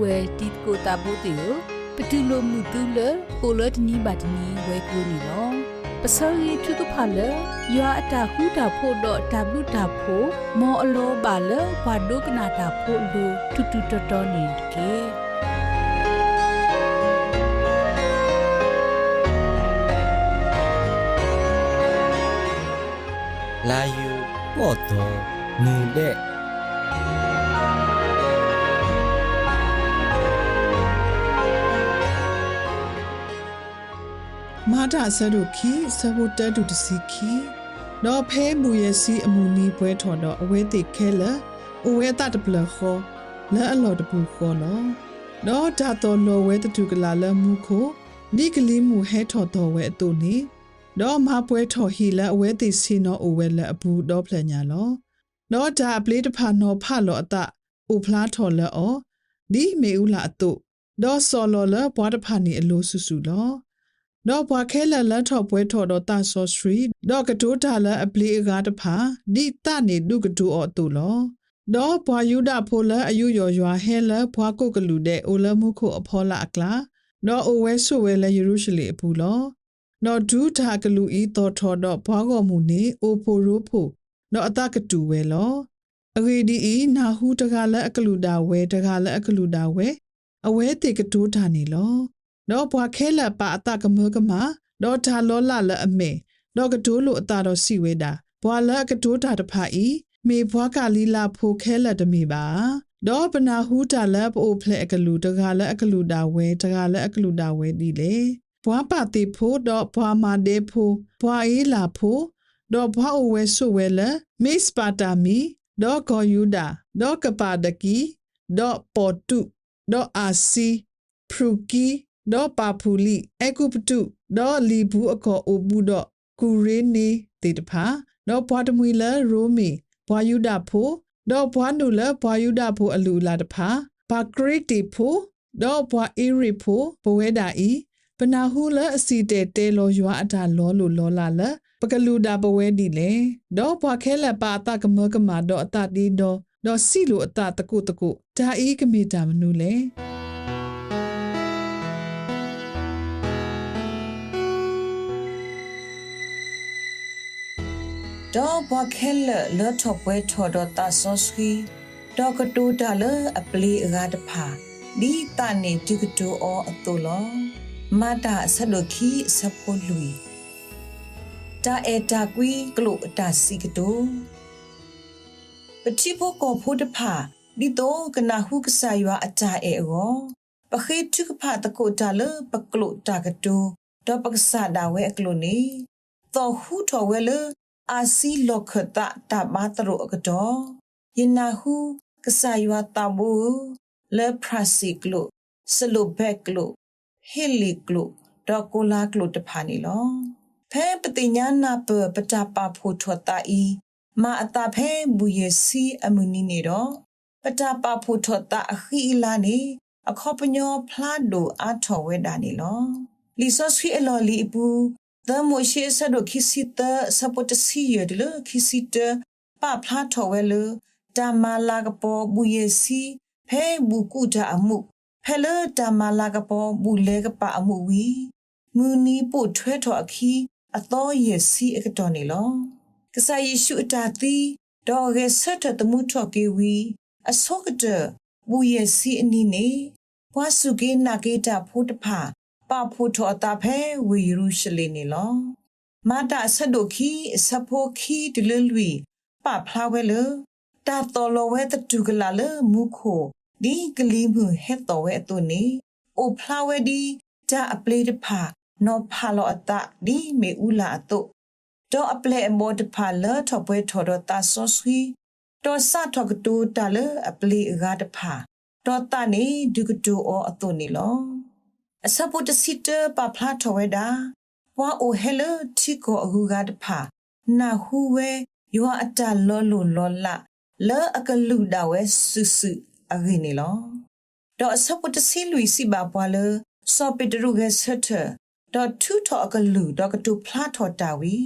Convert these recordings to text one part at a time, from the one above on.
ဝဲတီကိုတာဘိုတေယပတူလိုမှုတူလကိုလတ်နီဘတ်နီဝဲကူနီလောပစောရီထုကဖလရွာအတာခုတာဖို့တော့တဘလူတာဖို့မောအလောပါလဘာဒုကနာတာဖို့လူတူတူတော်တော်နေကေလာယူပေါ့တော်မူတဲ့ မာတာဆရုခီဆဘတတုတစီခီတော့ဖဲမူရစီအမူနီပွဲထော်တော့အဝဲတိခဲလအဝဲတတပလခောလဲအလော်တပူခောနော်တော့ဒါတော်လောဝဲတတုကလာလမှုခိုနိကလီမှုဟဲထော်တော်ဝဲအတူနီတော့မပွဲထော်ဟီလဲအဝဲတိစီနော်အဝဲလဲအပူတော့ဖလညာလောတော့ဒါပလေးတဖာနော်ဖလောအတဥဖလားထော်လဲအောဒီမေဦးလာအတုတော့စော်လော်လဲဘွားတဖာနီအလိုဆူဆူလော တော့ဘွာခဲလလထော့ပွဲထော်တော့တာဆော့စထရီတော့ကတိုးတာလအပလီအကားတဖာဒီတနေဒုကတိုးအော်တူလောတော့ဘွာယူဒဖိုလအယူယော်ရွာဟဲလဘွာကုတ်ကလူတဲ့အိုလမှုခုအဖောလာအကလာတော့အိုဝဲဆိုဝဲလဲယေရုရှလေအပူလောတော့ဒူးတာကလူဤတော်ထော်တော့ဘွာကော်မှုနေအိုဖိုရိုဖိုတော့အတကတူဝဲလောအဂေဒီဤနာဟုတကလည်းအကလူတာဝဲတကလည်းအကလူတာဝဲအဝဲတေကတိုးတာနေလော တော့ဘွာခဲလပါအတကမကမတော့ဒါလောလာလအမေတော့ကတိုးလိုအတာတော့စီဝဲတာဘွာလကတိုးတာတဖာဤမေဘွာကလီလာဖိုခဲလတမေပါတော့ပနာဟူတာလပိုဖလက်အကလူတကလည်းအကလူတာဝဲတကလည်းအကလူတာဝဲဒီလေဘွာပါတိဖိုးတော့ဘွာမာဒေဖိုးဘွာအေးလာဖိုးတော့ဘွာအိုဝဲဆိုဝဲလမေစပါတာမီတော့ဂောယူဒါတော့ကပါဒကီတော့ပေါ်တုတော့အာစီဖရူကီ ဒေါ်ပါဖူလီအကုပတုဒေါ်လီဘူးအခေါ်အိုဘူးတော့ကူရေးနေတေတဖာဒေါ်ဘွားတမွေလရိုမီဘွာယူဒဖိုဒေါ်ဘွားနုလဘွာယူဒဖိုအလူလာတဖာဘာဂရိတီဖိုဒေါ်ဘွာအီရီဖိုဘဝဲတာဤပနာဟုလအစီတဲတဲလောရွာအတာလောလိုလောလာလပကလူတာဘဝဲဒီလေဒေါ်ဘွာခဲလက်ပါအတကမကမာဒေါ်အတတီဒေါ်ဒေါ်စီလိုအတတကုတကုဒါဤကမိတာမနုလေ တော့ဘခဲလလောထပွဲထော်တော့တာဆောစခီတော့ကတူတာလအပလီအဂါတဖာဒီတနေဒီကတူအောအတူလောမတာဆဒိုခီဆပိုလူီတာအတာကွီကလုအတာစီကတူပတိဖို့ကိုဖို့တဖာဒီတော့ကနာဟုကဆာယွာအတာအေအောပခိတုကဖာတကိုတာလပကလုတာကတူတော့ပကဆာဒါဝဲအကလုနေတော့ဟုထော်ဝဲလ အာစီလောခတာတဘာတရအကတော့ယနာဟုကဆာယဝတာဘူလေပရစီကလုဆလုဘက်ကလုဟီလီကလုဒေါ်ကိုလာကလုတဖာနီလောဖဲပတိညာနာပပတာပါဖို့ထွတ်တာဤမာအတာဖဲဘူယစီအမူနီနေတော့ပတာပါဖို့ထွတ်တာအခီလာနေအခေါပညောဖလားဒိုအာထော်ဝဲတာနေလောလီဆော့ဆွီအလော်လီပူ ဒမွေရှိဆဒိုခီစီတစပတစီရဒလခီစီတပဖလာထော်ဝဲလတမလာကပေါ်ဘူယစီဖဲဘူကုတာအမှုဖဲလတမလာကပေါ်ဘူလေကပအမှုဝီမူနီပို့ထွဲထော်အခီအတော်ရစီအကတော်နေလောကဆာယေရှုအတာတိဒေါ်ရဲဆက်တမှုထော်ကေဝီအစောကတဘူယစီအနီနေဘွားစုကေနာကေတာဖို့တဖာ ပါဖို့ထောတာဖဲဝီရုရှလေနေလောမာတာဆဒိုခီစဖိုခီဒလလွီပဖလာဝဲလတာတော်လဝဲတတူကလာလမုခိုဒီကလီမှုဟက်တော်ဝဲတုန်နေအိုဖလာဝဲဒီတာအပလေးတဖာနော်ဖာလောအတဒီမေဦးလာအတုတော့အပလေအမောတဖာလထပွဲထော်တော့တာဆောဆွီတော့စထောက်တူတာလအပလေးအကားတဖာတော့တာနေဒုကတူအောအတုနေလော အစပုတစီတပဖလာထဝဲတာဘွာအိုဟဲလတီကိုအဟူကတဖာနာဟူဝဲယောအတလောလိုလောလာလောအကလူဒါဝဲဆုဆုအဂိနေလောတော့အစပုတစီလူစီပါဘွာလစောပတရုကဆတ်ထတော့ထူထောအကလူတော့ကတူဖလာထောတာဝီ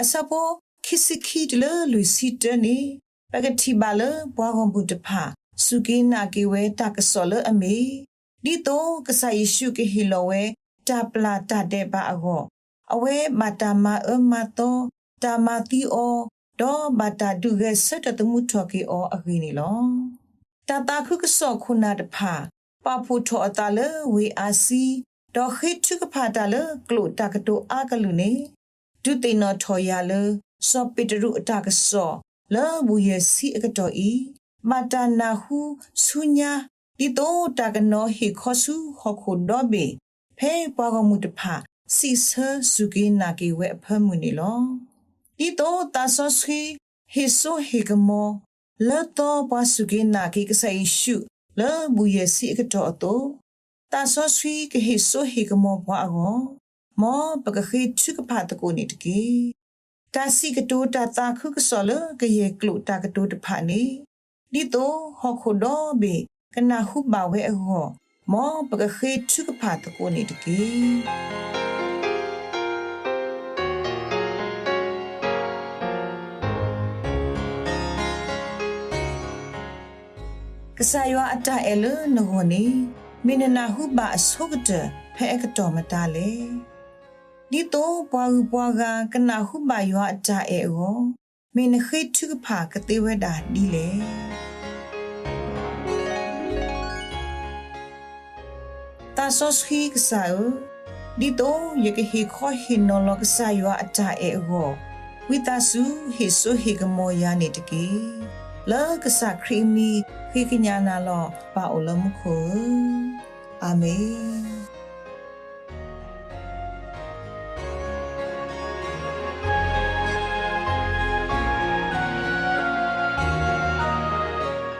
အစပိုခီစီခီတလလူစီတနေပကတိပါလဘွာကွန်ဘူးတဖာစုကိနာကေဝဲတကဆောလအမေ ဒီတော့ကဆာယေရှုကေဟီလောဝဲတပလာတတဲ့ပါအကောအဝဲမတာမအမတော့တာမတီအောဒေါ်ဘတာဒုဂဲဆတ်တမှုထော်ကေအောအခိနီလောတတာခုကဆောခုနာတဖာပပူထောအတလဝေအာစီဒေါ်ခိချုကဖာတလကလုတကတိုအာကလူနေဒုတေနောထော်ရလစောပိတရုအတကဆောလောဘူးရစီအကတော်ဤမတာနာဟုဆုညာ ဒီတော့တကနောဟေခောဆုဟခုဒောဘေဖဲပွားကမှုတဖာစီဆာစုကေနာကေဝဲအဖမှုနေလောဒီတော့တာဆောစခီဟေဆိုဟေကမောလောတော့ပွားစုကေနာကေကဆိုင်ရှုလောဘူးရစီအကတော်တော့တာဆောစခီကဟေဆိုဟေကမောဘွားအောမောပကခိချုကဖာတကိုနေတကေတာစီကတိုတာတာခုကဆောလကရေကလုတာကတိုတဖာနေဒီတော့ဟခုဒောဘေ ကနာဟုဘဝဲအောမောပကခိချုကဖာတကိုနေတကေကဆာယောအတအဲလနဂိုနေမင်းနာဟုဘအဆုကတဖဲကတော်မတလေဒီတော့ပွားပွားကကနာဟုဘယောအတအဲအောမင်းခိထုကဖာကတိဝဲတာဒီလေ တာဆောစခီကဆာဒီတော့ယကဟေခောဟင်နောလကဆာယောအတအဲအောဝိတဆုဟေဆုဟေကမောယာနေတကေလောကဆာခရီမီခိကညာနာလောပါအိုလမှုခုအာမင်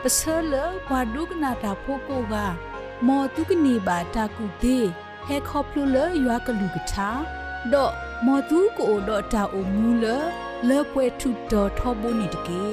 ပစလဘွာဒုကနာတာဖိုကိုက မောတုကနေပါတာကုသေးဟဲခေါပလူလရွာကလူကထာဒေါ်မောတုကိုဒေါ်တာအိုမူလလေပွဲထုတော်ထောဘုန်နေတကေ